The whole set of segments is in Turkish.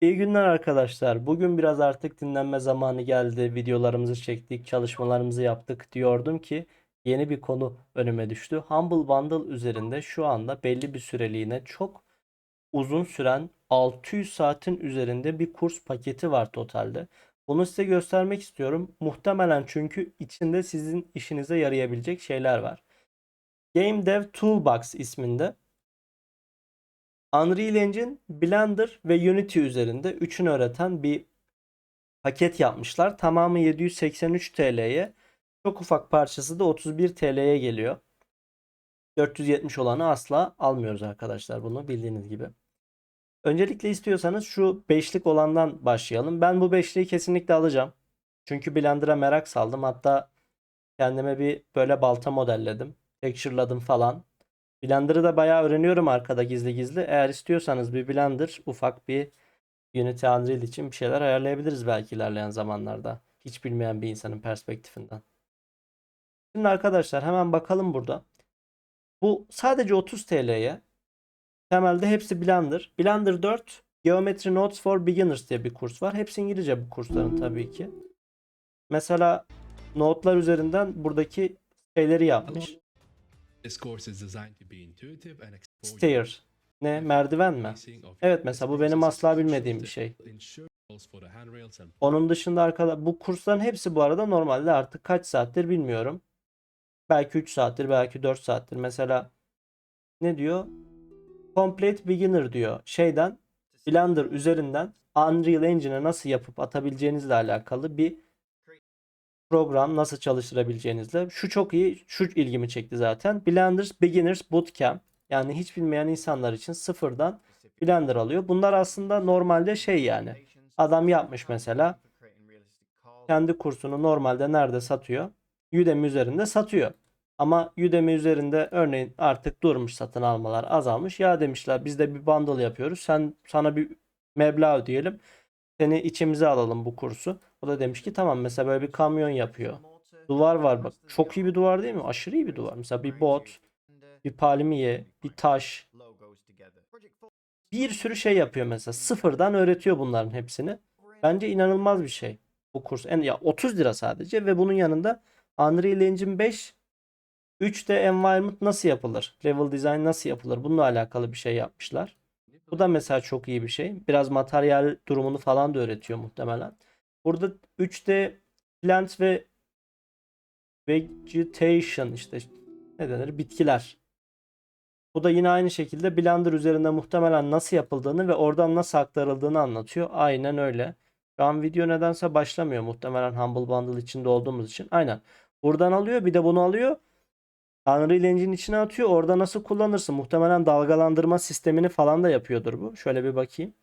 İyi günler arkadaşlar. Bugün biraz artık dinlenme zamanı geldi. Videolarımızı çektik, çalışmalarımızı yaptık diyordum ki yeni bir konu önüme düştü. Humble Bundle üzerinde şu anda belli bir süreliğine çok uzun süren 600 saatin üzerinde bir kurs paketi var totalde. Bunu size göstermek istiyorum. Muhtemelen çünkü içinde sizin işinize yarayabilecek şeyler var. Game Dev Toolbox isminde Unreal Engine, Blender ve Unity üzerinde üçünü öğreten bir paket yapmışlar. Tamamı 783 TL'ye. Çok ufak parçası da 31 TL'ye geliyor. 470 olanı asla almıyoruz arkadaşlar bunu bildiğiniz gibi. Öncelikle istiyorsanız şu beşlik olandan başlayalım. Ben bu beşliği kesinlikle alacağım. Çünkü Blender'a merak saldım. Hatta kendime bir böyle balta modelledim. Texture'ladım falan. Blender'ı da bayağı öğreniyorum arkada gizli gizli. Eğer istiyorsanız bir Blender ufak bir Unity Unreal için bir şeyler ayarlayabiliriz belki ilerleyen zamanlarda. Hiç bilmeyen bir insanın perspektifinden. Şimdi arkadaşlar hemen bakalım burada. Bu sadece 30 TL'ye. Temelde hepsi Blender. Blender 4 Geometry Notes for Beginners diye bir kurs var. Hepsi İngilizce bu kursların tabii ki. Mesela notlar üzerinden buradaki şeyleri yapmış. Stair. Ne? Merdiven mi? Evet mesela bu benim asla bilmediğim bir şey. Onun dışında arkada bu kursların hepsi bu arada normalde artık kaç saattir bilmiyorum. Belki 3 saattir, belki 4 saattir. Mesela ne diyor? Complete Beginner diyor. Şeyden Blender üzerinden Unreal Engine'e nasıl yapıp atabileceğinizle alakalı bir program nasıl çalıştırabileceğinizle. Şu çok iyi, şu ilgimi çekti zaten. Blender Beginners Bootcamp. Yani hiç bilmeyen insanlar için sıfırdan Blender alıyor. Bunlar aslında normalde şey yani. Adam yapmış mesela. Kendi kursunu normalde nerede satıyor? Udemy üzerinde satıyor. Ama Udemy üzerinde örneğin artık durmuş satın almalar azalmış. Ya demişler biz de bir bundle yapıyoruz. Sen sana bir meblağ ödeyelim. Seni içimize alalım bu kursu. O da demiş ki tamam mesela böyle bir kamyon yapıyor. Duvar var bak. Çok iyi bir duvar değil mi? Aşırı iyi bir duvar. Mesela bir bot, bir palmiye, bir taş. Bir sürü şey yapıyor mesela. Sıfırdan öğretiyor bunların hepsini. Bence inanılmaz bir şey. Bu kurs. En, ya 30 lira sadece ve bunun yanında Unreal Engine 5 3D environment nasıl yapılır? Level design nasıl yapılır? Bununla alakalı bir şey yapmışlar. Bu da mesela çok iyi bir şey. Biraz materyal durumunu falan da öğretiyor muhtemelen. Burada 3D plant ve vegetation işte ne denir? Bitkiler. Bu da yine aynı şekilde Blender üzerinde muhtemelen nasıl yapıldığını ve oradan nasıl aktarıldığını anlatıyor. Aynen öyle. Şu an video nedense başlamıyor. Muhtemelen Humble Bundle içinde olduğumuz için. Aynen. Buradan alıyor bir de bunu alıyor. Unreal Engine içine atıyor. Orada nasıl kullanırsın? Muhtemelen dalgalandırma sistemini falan da yapıyordur bu. Şöyle bir bakayım.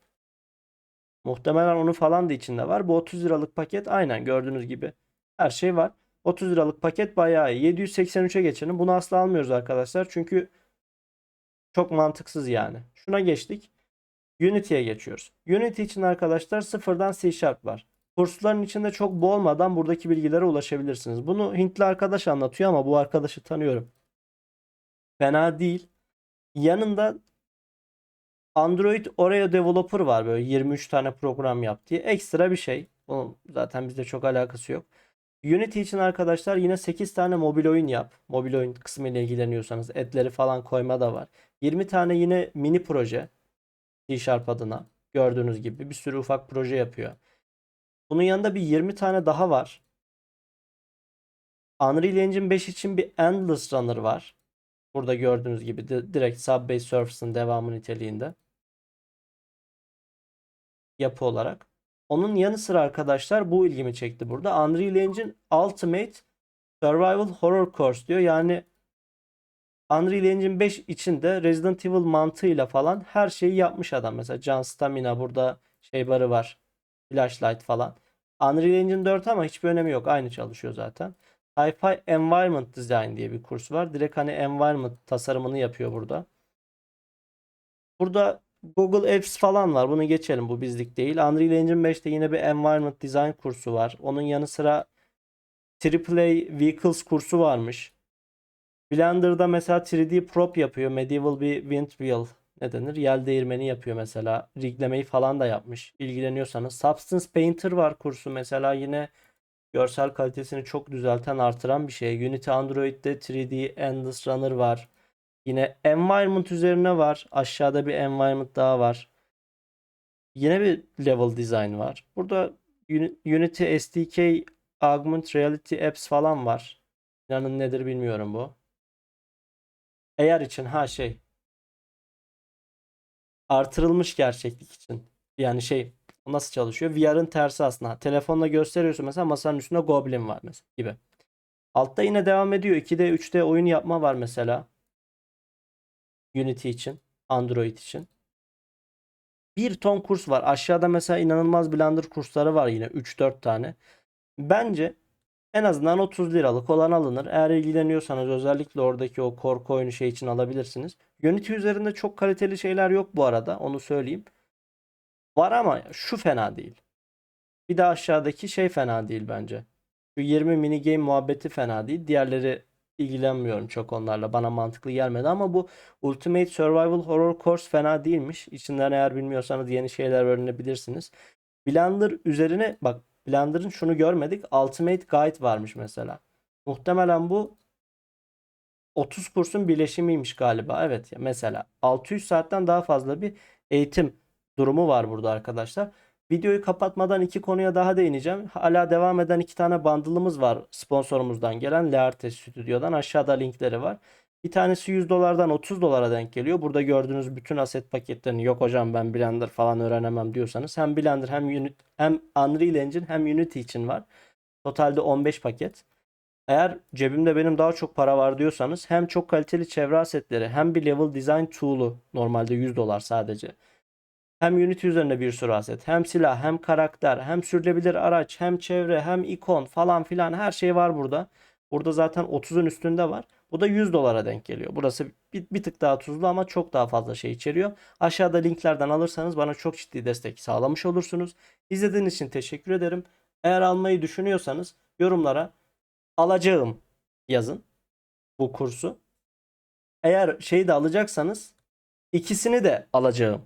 Muhtemelen onu falan da içinde var. Bu 30 liralık paket aynen gördüğünüz gibi. Her şey var. 30 liralık paket bayağı iyi. 783'e geçelim. Bunu asla almıyoruz arkadaşlar. Çünkü çok mantıksız yani. Şuna geçtik. Unity'ye geçiyoruz. Unity için arkadaşlar sıfırdan C Sharp var. Kursların içinde çok boğulmadan buradaki bilgilere ulaşabilirsiniz. Bunu Hintli arkadaş anlatıyor ama bu arkadaşı tanıyorum. Fena değil. Yanında Android Oreo Developer var böyle 23 tane program yap diye. Ekstra bir şey. Bunun zaten bizde çok alakası yok. Unity için arkadaşlar yine 8 tane mobil oyun yap. Mobil oyun kısmı ile ilgileniyorsanız adleri falan koyma da var. 20 tane yine mini proje C Sharp adına gördüğünüz gibi bir sürü ufak proje yapıyor. Bunun yanında bir 20 tane daha var. Unreal Engine 5 için bir Endless Runner var. Burada gördüğünüz gibi di- direkt Subway Surfers'ın devamı niteliğinde. Yapı olarak. Onun yanı sıra arkadaşlar bu ilgimi çekti burada. Unreal Engine Ultimate Survival Horror Course diyor. Yani Unreal Engine 5 içinde Resident Evil mantığıyla falan her şeyi yapmış adam. Mesela Can Stamina burada şey barı var. Flashlight falan. Unreal Engine 4 ama hiçbir önemi yok. Aynı çalışıyor zaten. Sci-Fi Environment Design diye bir kurs var. Direkt hani environment tasarımını yapıyor burada. Burada Google Apps falan var. Bunu geçelim. Bu bizlik değil. Unreal Engine 5'te yine bir Environment Design kursu var. Onun yanı sıra AAA Vehicles kursu varmış. Blender'da mesela 3D prop yapıyor. Medieval bir wind wheel ne denir? Yel değirmeni yapıyor mesela. Riglemeyi falan da yapmış. İlgileniyorsanız. Substance Painter var kursu mesela yine görsel kalitesini çok düzelten, artıran bir şey. Unity Android'de 3D Endless Runner var. Yine environment üzerine var. Aşağıda bir environment daha var. Yine bir level design var. Burada Uni- Unity SDK Augmented Reality Apps falan var. İnanın nedir bilmiyorum bu. AR için ha şey artırılmış gerçeklik için. Yani şey nasıl çalışıyor? VR'ın tersi aslında. Telefonla gösteriyorsun mesela masanın üstünde Goblin var mesela gibi. Altta yine devam ediyor. 2D 3D oyun yapma var mesela. Unity için, Android için. Bir ton kurs var. Aşağıda mesela inanılmaz Blender kursları var yine 3-4 tane. Bence en azından 30 liralık olan alınır. Eğer ilgileniyorsanız özellikle oradaki o korku oyunu şey için alabilirsiniz. Unity üzerinde çok kaliteli şeyler yok bu arada. Onu söyleyeyim. Var ama şu fena değil. Bir de aşağıdaki şey fena değil bence. Şu 20 mini game muhabbeti fena değil. Diğerleri ilgilenmiyorum çok onlarla. Bana mantıklı gelmedi ama bu Ultimate Survival Horror Course fena değilmiş. İçinden eğer bilmiyorsanız yeni şeyler öğrenebilirsiniz. Blender üzerine bak Blender'ın şunu görmedik. Ultimate Guide varmış mesela. Muhtemelen bu 30 kursun birleşimiymiş galiba. Evet ya mesela 600 saatten daha fazla bir eğitim durumu var burada arkadaşlar. Videoyu kapatmadan iki konuya daha değineceğim. Hala devam eden iki tane bundle'ımız var sponsorumuzdan gelen Learte Stüdyo'dan. Aşağıda linkleri var. Bir tanesi 100 dolardan 30 dolara denk geliyor. Burada gördüğünüz bütün aset paketlerini yok hocam ben Blender falan öğrenemem diyorsanız hem Blender hem Unity hem Unreal Engine hem Unity için var. Totalde 15 paket. Eğer cebimde benim daha çok para var diyorsanız hem çok kaliteli çevre asetleri hem bir level design tool'u normalde 100 dolar sadece. Hem Unity üzerinde bir sürü aset, hem silah, hem karakter, hem sürülebilir araç, hem çevre, hem ikon falan filan her şey var burada. Burada zaten 30'un üstünde var. Bu da 100 dolara denk geliyor. Burası bir, bir tık daha tuzlu ama çok daha fazla şey içeriyor. Aşağıda linklerden alırsanız bana çok ciddi destek sağlamış olursunuz. İzlediğiniz için teşekkür ederim. Eğer almayı düşünüyorsanız yorumlara alacağım yazın bu kursu. Eğer şeyi de alacaksanız ikisini de alacağım